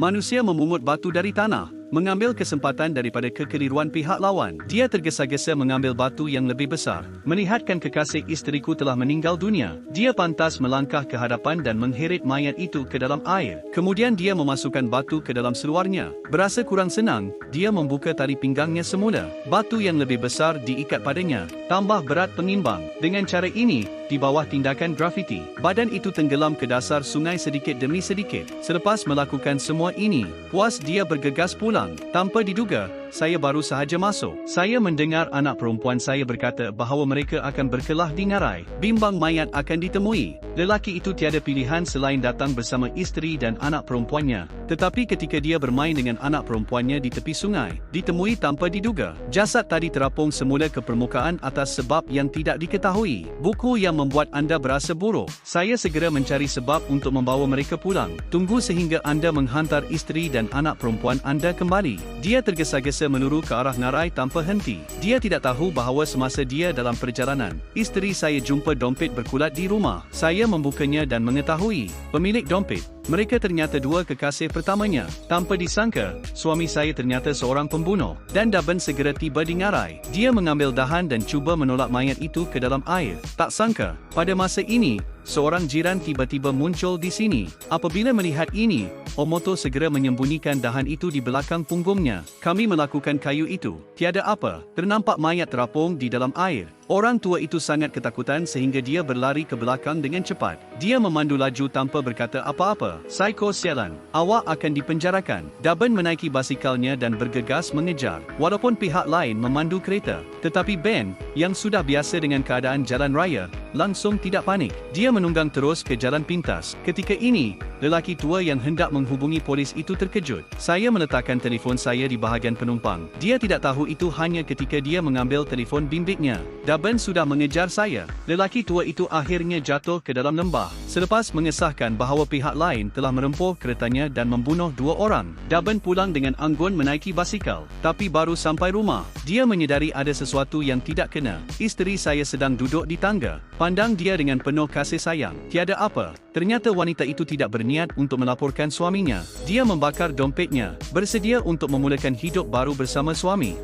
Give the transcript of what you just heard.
Manusia memungut batu dari tanah, mengambil kesempatan daripada kekeliruan pihak lawan. Dia tergesa-gesa mengambil batu yang lebih besar. Melihatkan kekasih isteriku telah meninggal dunia, dia pantas melangkah ke hadapan dan mengheret mayat itu ke dalam air. Kemudian dia memasukkan batu ke dalam seluarnya. Berasa kurang senang, dia membuka tali pinggangnya semula. Batu yang lebih besar diikat padanya, tambah berat pengimbang. Dengan cara ini, di bawah tindakan grafiti, badan itu tenggelam ke dasar sungai sedikit demi sedikit. Selepas melakukan semua ini, puas dia bergegas pulang. Tanpa diduga, saya baru sahaja masuk. Saya mendengar anak perempuan saya berkata bahawa mereka akan berkelah di ngarai. Bimbang mayat akan ditemui. Lelaki itu tiada pilihan selain datang bersama isteri dan anak perempuannya. Tetapi ketika dia bermain dengan anak perempuannya di tepi sungai, ditemui tanpa diduga. Jasad tadi terapung semula ke permukaan atas sebab yang tidak diketahui. Buku yang membuat anda berasa buruk. Saya segera mencari sebab untuk membawa mereka pulang. Tunggu sehingga anda menghantar isteri dan anak perempuan anda kembali. Dia tergesa-gesa menuru ke arah ngarai tanpa henti. Dia tidak tahu bahawa semasa dia dalam perjalanan, isteri saya jumpa dompet berkulat di rumah. Saya membukanya dan mengetahui pemilik dompet. Mereka ternyata dua kekasih pertamanya. Tanpa disangka, suami saya ternyata seorang pembunuh. Dan Daban segera tiba di ngarai. Dia mengambil dahan dan cuba menolak mayat itu ke dalam air. Tak sangka, pada masa ini, seorang jiran tiba-tiba muncul di sini. Apabila melihat ini, Omoto segera menyembunyikan dahan itu di belakang punggungnya. Kami melakukan kayu itu. Tiada apa, ternampak mayat terapung di dalam air. Orang tua itu sangat ketakutan sehingga dia berlari ke belakang dengan cepat. Dia memandu laju tanpa berkata apa-apa. Psycho sialan, awak akan dipenjarakan. Daban menaiki basikalnya dan bergegas mengejar. Walaupun pihak lain memandu kereta. Tetapi Ben, yang sudah biasa dengan keadaan jalan raya, langsung tidak panik. Dia menunggang terus ke jalan pintas. Ketika ini, lelaki tua yang hendak menghubungi polis itu terkejut. Saya meletakkan telefon saya di bahagian penumpang. Dia tidak tahu itu hanya ketika dia mengambil telefon bimbitnya. Daban sudah mengejar saya. Lelaki tua itu akhirnya jatuh ke dalam lembah. Selepas mengesahkan bahawa pihak lain telah merempuh keretanya dan membunuh dua orang, Daban pulang dengan anggun menaiki basikal. Tapi baru sampai rumah, dia menyedari ada sesuatu yang tidak kena. Isteri saya sedang duduk di tangga. Pandang dia dengan penuh kasih sayang. Tiada apa. Ternyata wanita itu tidak berniat untuk melaporkan suaminya. Dia membakar dompetnya, bersedia untuk memulakan hidup baru bersama suami.